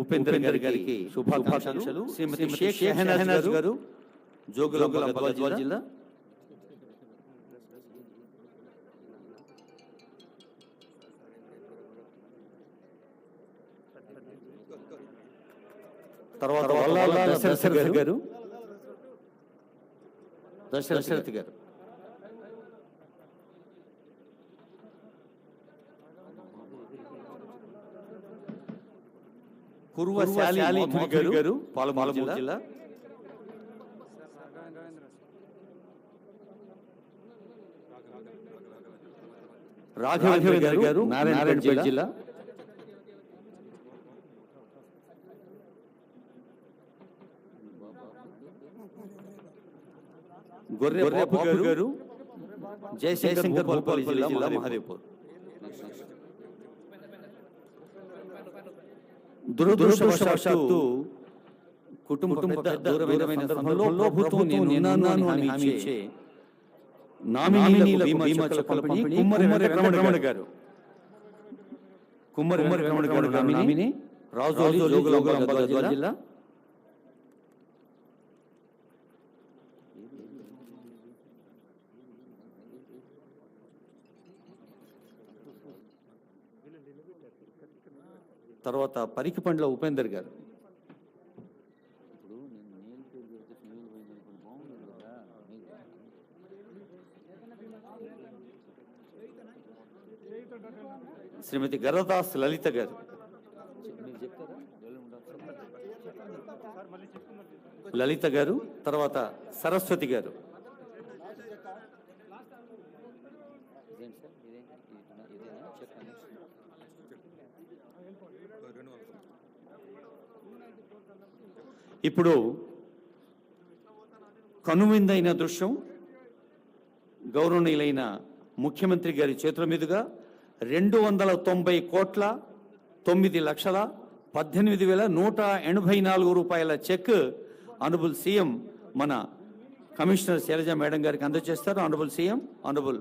ఉపేంద్ర గారికి శుభాకాంక్షలు. శ్రీమతి షేక్ షెహనాజ్ గారు గద్వాల్ జిల్లా. తర్వాత దశరథ్ గారు. దశరథ్ గారు. శాలి మోహన్ గారు పాలమూరు జిల్లా. రాఘవేంద్ర గారు నారాయణపేట జిల్లా. గొర్రె గారు జయశంకర్ భూపాల్ జిల్లా మహాదేవ్పూర్. దురదృష్టవశాత్తు కుటుంబ పెద్ద దూరమైన సందర్భంలో ప్రభుత్వం నేనున్నాను అని హామీ ఇచ్చే నామినీల బీమా చెక్కుల పంపిణీ కుమ్మరి వెంకటరమణ గారు. కుమ్మరి వెంకటరమణ గారు నామినీ రాజోలి జోగులాంబ గద్వాల జిల్లా తర్వాత పరికి పండ్ల ఉపేందర్ గారు. శ్రీమతి గరదాస్ లలిత గారు. లలిత గారు తర్వాత సరస్వతి గారు. ఇప్పుడు కనువిందైన దృశ్యం గౌరవనీయులైన ముఖ్యమంత్రి గారి చేతుల మీదుగా రెండు వందల తొంభై కోట్ల తొమ్మిది లక్షల పద్దెనిమిది వేల నూట ఎనభై నాలుగు రూపాయల చెక్ అనుబుల్ సీఎం మన కమిషనర్ శైలజ మేడం గారికి అందజేస్తారు. Honourable CM honourable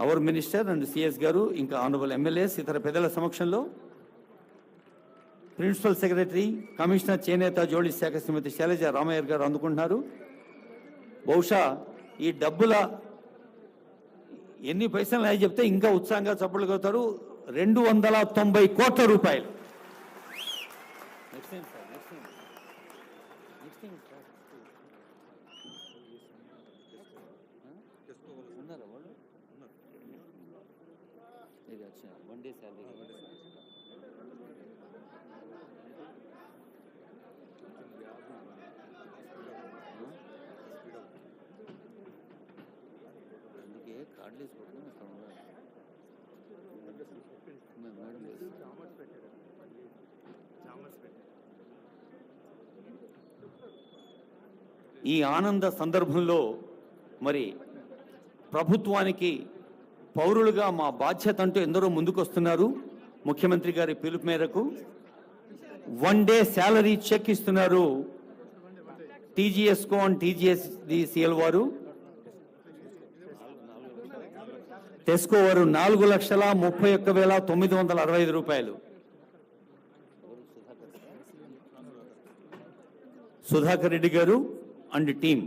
our minister and CS గారు ఇంకా ఆనరబుల్ ఎమ్మెల్యేస్ ఇతర పెద్దల సమక్షంలో ప్రిన్సిపల్ సెక్రటరీ కమిషనర్ చేనేత జోళి శాఖ శ్రీమతి శైలజ రామయ్య గారు అందుకుంటున్నారు. బహుశా ఈ డబ్బుల ఎన్ని పైసలు అయ్యి చెప్తే ఇంకా ఉత్సాహంగా చప్పట్లు కొడతారు. రెండు వందల తొంభై కోట్ల రూపాయలు. అందుకే కార్డులు వేసుకోవడం మేడం ఈ ఆనంద సందర్భంలో మరి ప్రభుత్వానికి పౌరులుగా మా బాధ్యత అంటూ ఎందరో ముందుకొస్తున్నారు. ముఖ్యమంత్రి గారి పిలుపు మేరకు వన్ డే శాలరీ చెక్ ఇస్తున్నారు. టీజీఎస్కో అండ్ టీజీఎస్ సిఎల్ వారు. టెస్కో వారు నాలుగు లక్షల ముప్పై ఒక్క వేల తొమ్మిది వందల అరవై ఐదు రూపాయలు. సుధాకర్ రెడ్డి గారు అండ్ టీం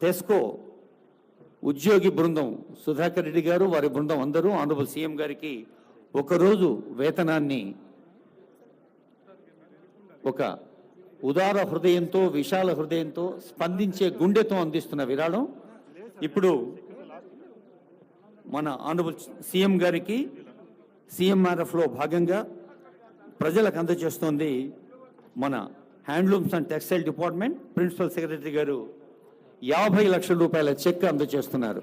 టెస్కో ఉద్యోగి బృందం సుధాకర్ రెడ్డి గారు వారి బృందం అందరూ ఆనరబుల్ సీఎం గారికి ఒకరోజు వేతనాన్ని ఒక ఉదార హృదయంతో విశాల హృదయంతో స్పందించే గుండెతో అందిస్తున్న విరాళం. ఇప్పుడు మన ఆనరబుల్ సీఎం గారికి సీఎంఆర్ఎఫ్లో భాగంగా ప్రజలకు అందజేస్తోంది మన handlooms and textile department principal secretary గారు. యాభై లక్షల రూపాయల చెక్ అందజేస్తున్నారు.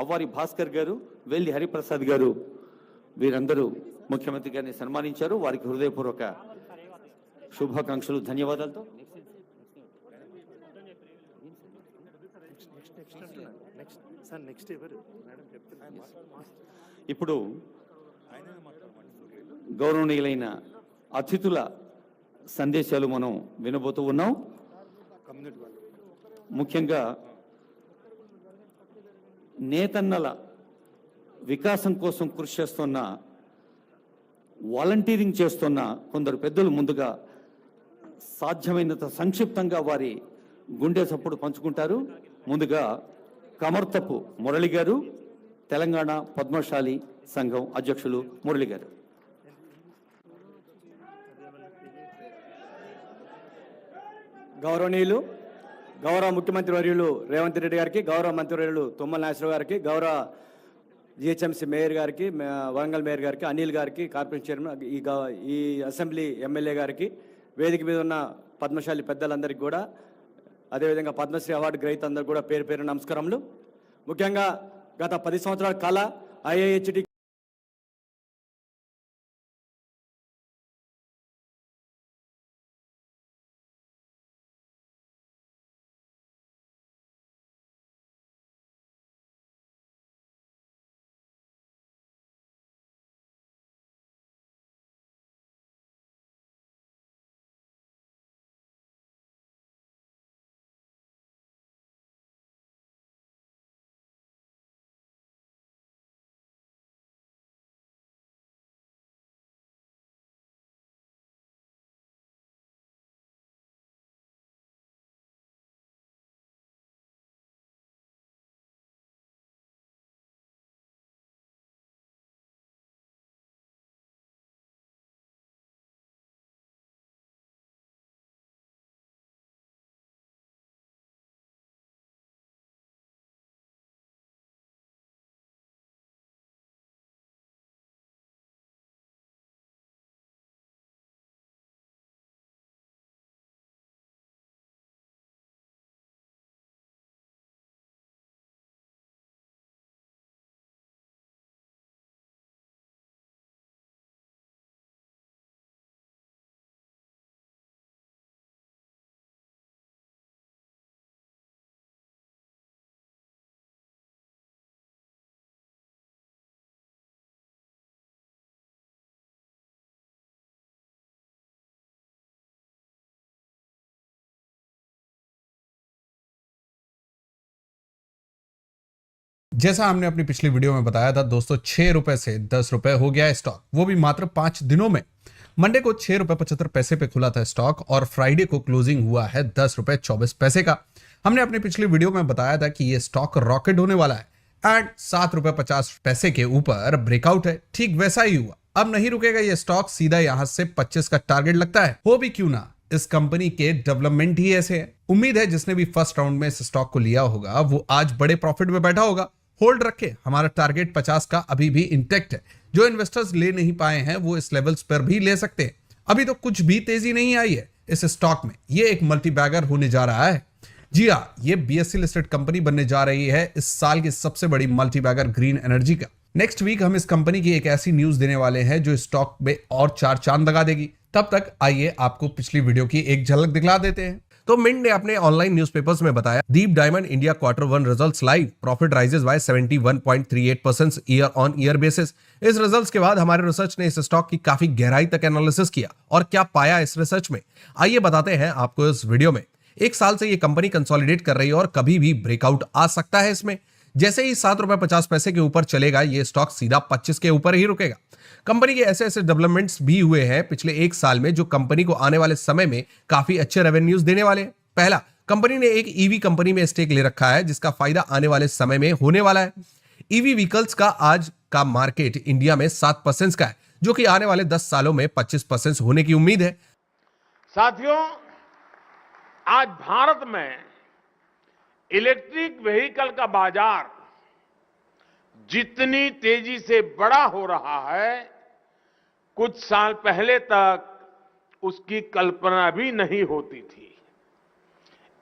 అవ్వారి భాస్కర్ గారు వెల్లి హరిప్రసాద్ గారు. వీరందరూ ముఖ్యమంత్రి గారిని సన్మానించారు. వారికి హృదయపూర్వక శుభాకాంక్షలు ధన్యవాదాలతో. ఇప్పుడు గౌరవనీయులైన అతిథుల సందేశాలు మనం వినబోతూ ఉన్నాం. ముఖ్యంగా నేతన్నల వికాసం కోసం కృషి చేస్తున్న వాలంటీరింగ్ చేస్తున్న కొందరు పెద్దలు ముందుగా సాధ్యమైనంత సంక్షిప్తంగా వారి గుండె సప్పుడు పంచుకుంటారు. ముందుగా కమర్తపు మురళి గారు తెలంగాణ పద్మశాలి సంఘం అధ్యక్షులు మురళి గారు. గౌరవనీయులు గౌరవ ముఖ్యమంత్రి వర్యులు రేవంత్ రెడ్డి గారికి గౌరవ మంత్రివర్యులు తుమ్మల నాగేశ్వరరావు గారికి గౌరవ జిహెచ్ఎంసీ మేయర్ గారికి వరంగల్ మేయర్ గారికి అనిల్ గారికి కార్పొరేషన్ చైర్మన్ ఈ ఈ అసెంబ్లీ ఎమ్మెల్యే గారికి వేదిక మీద ఉన్న పద్మశాలి పెద్దలందరికీ కూడా అదేవిధంగా పద్మశ్రీ అవార్డు గ్రహీత అందరికీ కూడా పేరు పేరు నమస్కారములు. ముఖ్యంగా గత పది సంవత్సరాల కళ ఐఐహెచ్డి जैसा हमने अपनी पिछली वीडियो में बताया था, दोस्तों, छह रुपए से दस रुपए हो गया स्टॉक वो भी मात्र पाँच दिनों में। मंडे को छह रुपए पचहत्तर पैसे पे खुला था स्टॉक और फ्राइडे को क्लोजिंग हुआ है दस रुपए चौबीस पैसे का। हमने अपनी पिछली वीडियो में बताया था कि ये स्टॉक रॉकेट होने वाला है एंड सात रुपए पचास पैसे के ऊपर ब्रेकआउट है। ठीक वैसा ही हुआ। अब नहीं रुकेगा ये स्टॉक सीधा यहाँ से 25 का टारगेट लगता है। हो भी क्यों ना? इस कंपनी के डेवलपमेंट ही ऐसे है। उम्मीद है जिसने भी फ़र्स्ट राउंड में इस स्टॉक को लिया होगा, वो आज बड़े प्रॉफिट में बैठा होगा। होल्ड रखे। हमारा टारगेट 50 का अभी भी इंटेक्ट है। जो इन्वेस्टर्स ले नहीं पाए हैं, वो इस लेवल्स पर भी ले सकते हैं। अभी तो कुछ भी तेज़ी नहीं आई है इस स्टॉक में। ये एक मल्टी बैगर होने जा रहा है। जी हाँ ये बीएससी लिस्टेड कंपनी बनने जा रही है इस साल की सबसे बड़ी मल्टीबैगर ग्रीन एनर्जी का। नेक्स्ट वीक हम इस कंपनी की एक ऐसी न्यूज़ देने वाले हैं जो स्टॉक में और चार चाँद लगा देगी। तब तक आइए आपको पिछली वीडियो की एक झलक दिखला देते हैं। तो मिंट ने अपने ऑनलाइन न्यूज़पेपर्स में बताया, Deep diamond India quarter one results live profit rises by 71.38 percent year on year basis इस रिजल्ट्स के बाद हमारे रिसर्च ने इस स्टॉक की काफ़ी गहराई तक एनालिसिस किया। और क्या पाया इस रिसर्च में? आइए बताते हैं आपको इस वीडियो में। एक साल से ये कंपनी कंसोलिडेट कर रही है और कभी भी ब्रेकआउट आ सकता है इसमें। जैसे ही सात रुपए पचास पैसे के ऊपर चलेगा, ये स्टॉक सीधा पच्चीस के ऊपर ही रुकेगा। कंपनी के ऐसे ऐसे डेवलपमेंट्स भी हुए हैं पिछले एक साल में, जो कंपनी को आने वाले समय में काफ़ी अच्छे रेवेन्यूज देने वाले हैं। पहला, कंपनी ने एक ईवी कंपनी में स्टेक ले रखा है, जिसका फ़ायदा आने वाले समय में होने वाला है। ईवी व्हीकल्स का आज का मार्केट इंडिया में सात परसेंट का है, जो कि आने वाले दस सालों में पच्चीस परसेंट होने की उम्मीद है। साथियों, आज भारत में इलेक्ट्रिक व्हीकल का बाज़ार जितनी तेज़ी से बड़ा हो रहा है, कुछ साल पहले तक उसकी कल्पना भी नहीं होती थी।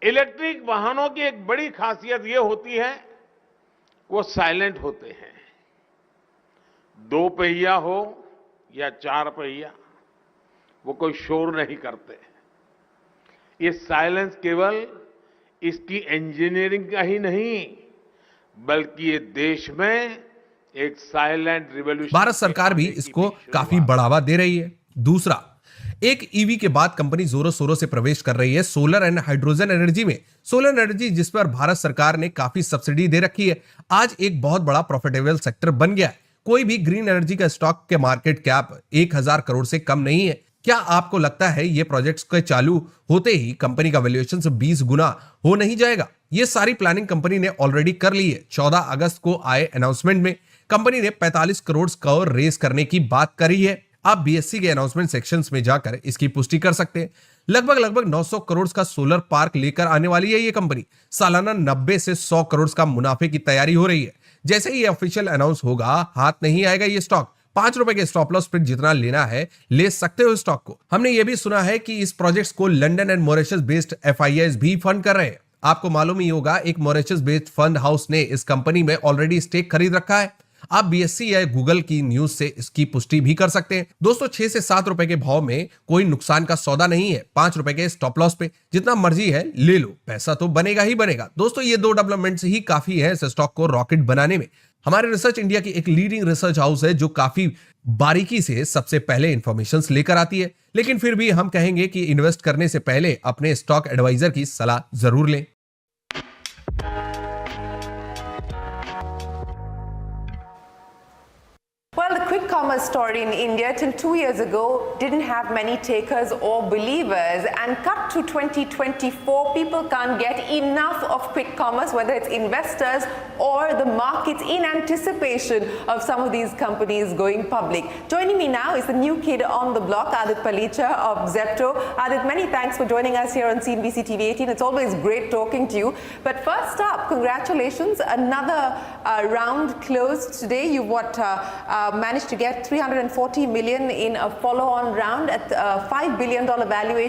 इलेक्ट्रिक वाहनों की एक बड़ी खासियत ये होती है, वो साइलेंट होते हैं। दो पहिया हो या चार पहिया, वो कोई शोर नहीं करते। ये साइलेंस केवल इसकी इंजीनियरिंग का ही नहीं बल्कि ये देश में एक साइलेंट रिवॉल्यूशन भारत सरकार भी इसको काफ़ी बढ़ावा दे रही है। दूसरा एक ईवी के बाद कंपनी जोरों शोरों से प्रवेश कर रही है सोलर एंड हाइड्रोजन एनर्जी में। सोलर एनर्जी जिस पर भारत सरकार ने काफ़ी सब्सिडी दे रखी है। आज एक बहुत बड़ा प्रॉफिटेबल सेक्टर बन गया है। कोई भी ग्रीन एनर्जी का स्टॉक के मार्केट कैप एक हज़ार करोड़ से कम नहीं है। क्या आपको लगता है ये प्रोजेक्ट्स के चालू होते ही कंपनी का वैल्यूएशन से 20 गुना हो नहीं जाएगा? ये सारी प्लानिंग कंपनी ने ऑलरेडी कर ली है। 14 अगस्त को आए अनाउंसमेंट में कंपनी ने 45 करोड़ का रेस करने की बात करी है। आप बीएससी के अनाउंसमेंट सेक्शन में जाकर इसकी पुष्टि कर सकते हैं। लगभग लगभग 900 करोड़ का सोलर पार्क लेकर आने वाली है ये कंपनी सालाना 90 से 100 करोड़ का मुनाफे की तैयारी हो रही है। जैसे ही ऑफिशियल अनाउंस होगा, हाथ नहीं आएगा ये स्टॉक पाँच रुपए के स्टॉप लॉस फिर जितना लेना है, ले सकते हो स्टॉक को। हमने ये भी सुना है कि इस प्रोजेक्ट्स को लंदन एंड मॉरिशस बेस्ड एफ़ भी फंड कर रहे हैं। आपको मालूम ही होगा, एक मॉरिशस बेस्ड फंड हाउस ने इस कंपनी में ऑलरेडी स्टेक खरीद रखा है। आप बीएससी या गूगल की न्यूज़ से इसकी पुष्टि भी कर सकते हैं। दोस्तों, छह से सात रुपए के भाव में कोई नुकसान का सौदा नहीं है, पाँच रुपए के स्टॉप लॉस पे। जितना मर्ज़ी है, ले लो। पैसा तो बनेगा ही बनेगा। दोस्तों, ये दो डेवलपमेंट्स ही काफ़ी है स्टॉक को रॉकेट बनाने में। हमारे रिसर्च इंडिया की एक लीडिंग रिसर्च हाउस है, जो काफ़ी बारीकी से सबसे पहले इंफॉर्मेशन लेकर आती है। लेकिन फिर भी हम कहेंगे कि इन्वेस्ट करने से पहले अपने स्टॉक एडवाइजर की सलाह ज़रूर लें। Story in India till two years ago didn't have many takers or believers. And cut to 2024, people can't get enough of quick commerce, whether it's investors or the markets in anticipation of some of these companies going public. Joining me now is the new kid on the block, Adit Palicha of Zepto. Adit, many thanks for joining us here on CNBC TV 18. It's always great talking to you. But first up, congratulations. Another uh, round closed today. You what? Uh, uh, managed to get 340 million in a follow-on round at uh, $5 billion valuation.